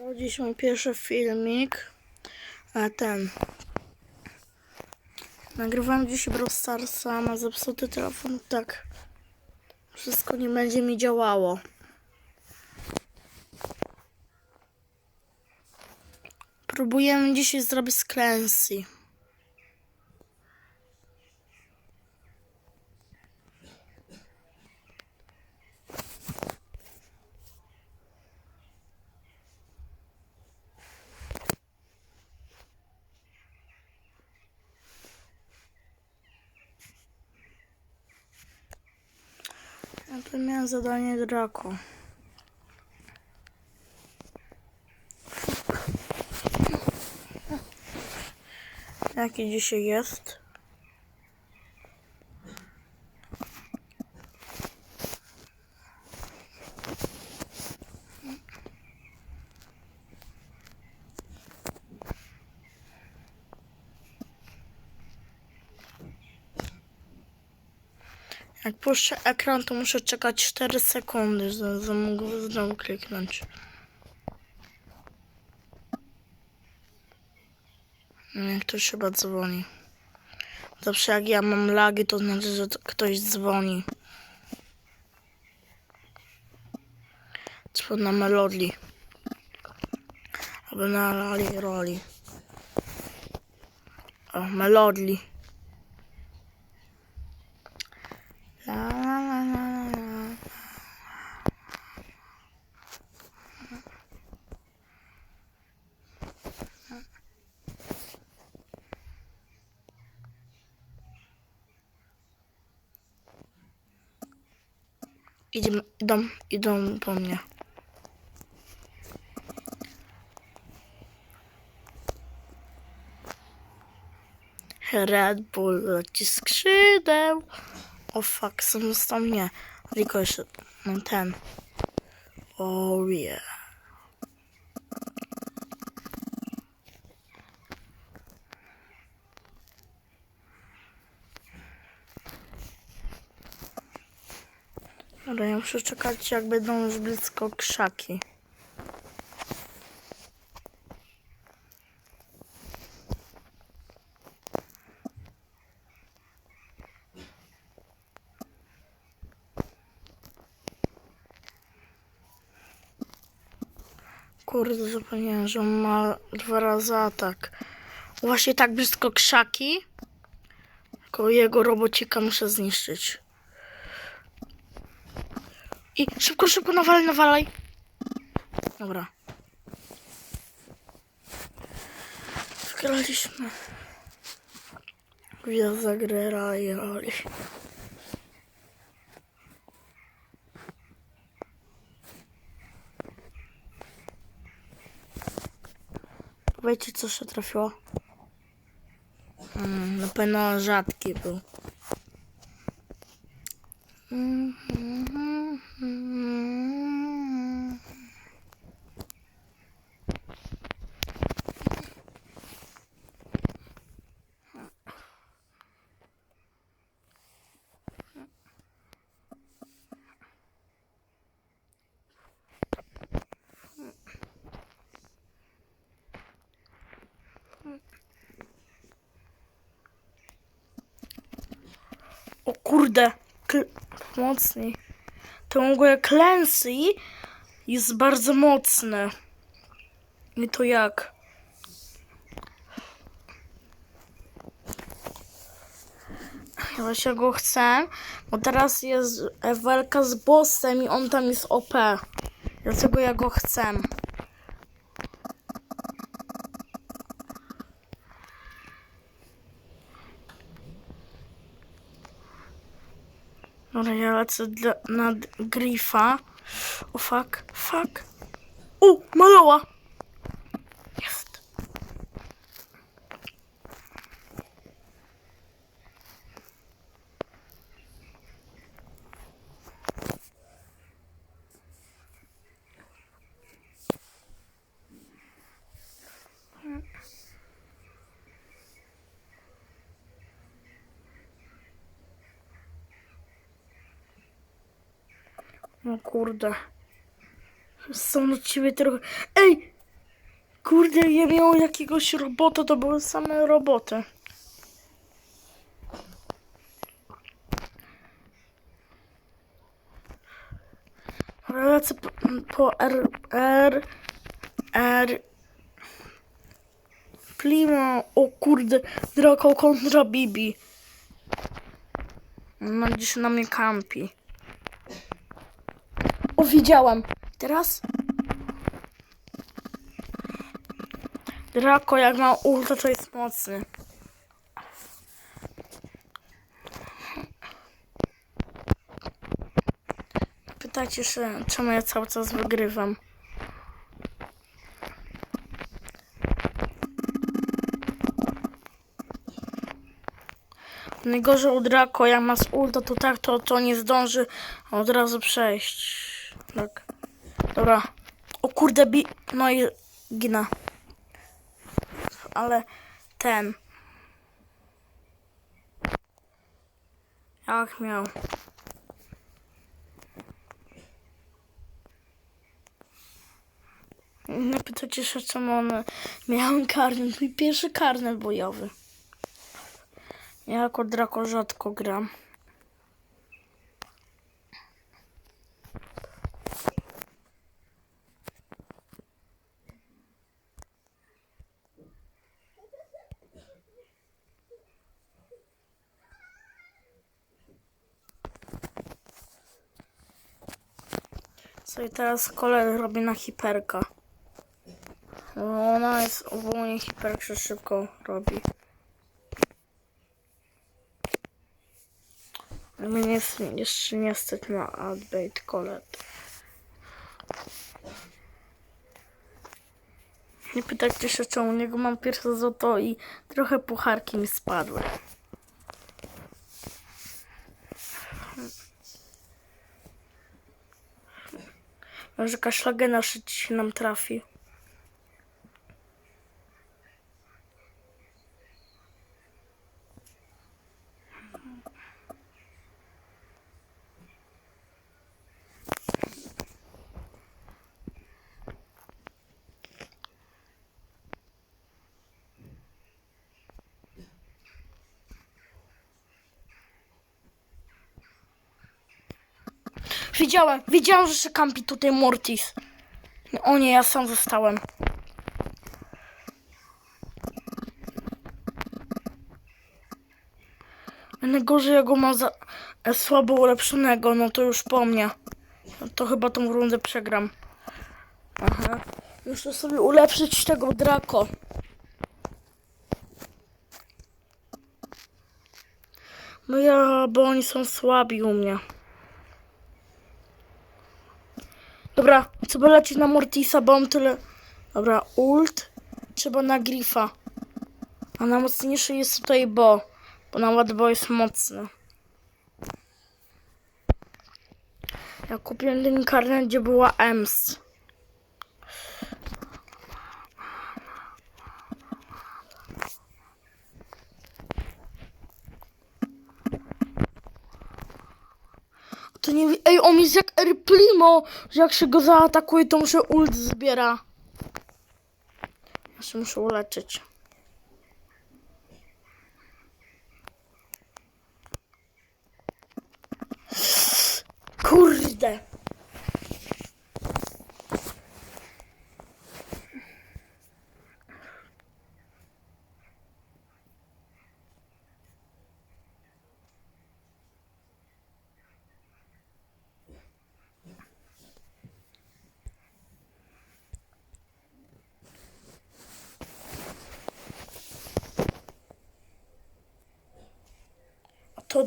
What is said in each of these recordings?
No, Dziś mój pierwszy filmik. A ten. Nagrywam dziś Brawl Starsa, ma zepsuty telefon, tak. Wszystko nie będzie mi działało. Próbujemy dzisiaj zrobić z. Ja tu miałem zadanie Draco. Jaki dzisiaj jest? Jak puszczę ekran, to muszę czekać 4 sekundy, żeby mógł znowu kliknąć. Nie, ktoś chyba dzwoni. Zawsze jak ja mam lagi, to znaczy, że to ktoś dzwoni. Dzwon na Melodii. Albo na Roli. O, Melodii. Idziemy, idą, idą po mnie. Red Bull leci skrzydeł. O fuck, są został mnie. Jeszcze ten. Oh yeah. Dobra, ja muszę czekać jak będą już blisko krzaki. Kurde, zapomniałem, że on ma dwa razy atak. Właśnie tak blisko krzaki. Tylko jego robocika muszę zniszczyć. I szybko, szybko nawalaj, nawalaj. Dobra. Wygraliśmy. Gwiazda Grera i Oli. Powiedzcie, co się trafiło? Mm, na pewno rzadki był. O kurde, mocniej. To ogóle Clancy jest bardzo mocny. I to jak? Ja właśnie go chcę, bo teraz jest walka z bossem i on tam jest OP. Dlatego ja go chcę. Dobra, ja lecę nad Grifa. O fuck, fuck. O, maloła! No kurde. Są do ciebie trochę. Ej! Kurde, ja miał jakiegoś robota, to były same roboty. Lecę po, R, R, R. Plimo, o kurde, Draco kontra Bibi. On gdzieś na mnie kampi. Widziałam. Teraz? Draco jak ma ulta to jest mocny. Pytacie się, czemu ja cały czas wygrywam. Najgorzej u Draco, jak ma ulta, to tak, to, to nie zdąży od razu przejść. Dobra. O kurde, bi... No i gina. Ale ten... Jak miał? Nie pytacie się, czemu on miałem karnet. Mój pierwszy karnet bojowy. Ja jako Draco rzadko gram. I teraz kolej robi na hiperka. No, Ona jest ogólnie hiperk się szybko robi. Mnie nie, jeszcze nie stać na adbait kolet. Nie pytajcie się czemu, niego mam pierwsze złoto i trochę pucharki mi spadły. Może jakaś lagena się nam trafi. Widziałem, widziałem, że się kampi tutaj Mortis. O nie, ja sam zostałem. Najgorzej jak go ma za słabo ulepszonego, no to już po mnie. No to chyba tą rundę przegram. Aha. Muszę sobie ulepszyć tego Draco. No ja, bo oni są słabi u mnie. Dobra, trzeba lecieć na Mortisa, bo mam tyle... Dobra, ult. Trzeba na Grifa. A najmocniejszy jest tutaj Bo. Bo na Bo jest mocny. Ja kupiłem ten karnet, gdzie była Ems. To nie... Ej, on jest jak Erplimo, że jak się go zaatakuje, to muszę ult zbiera. Ja się muszę uleczyć. Kurde.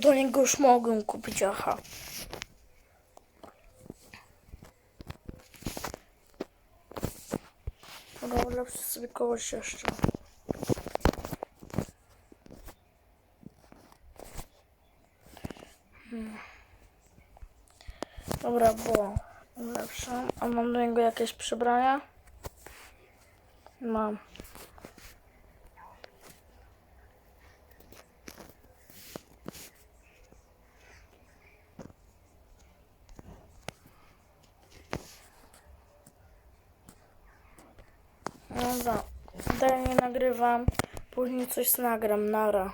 Do niego już mogę kupić, aha. Dobra, sobie kogoś jeszcze. Hmm. Dobra, bo ulepszam. A mam do niego jakieś przebrania? Mam. Za... Dalej nie nagrywam. Później coś nagram. Nara.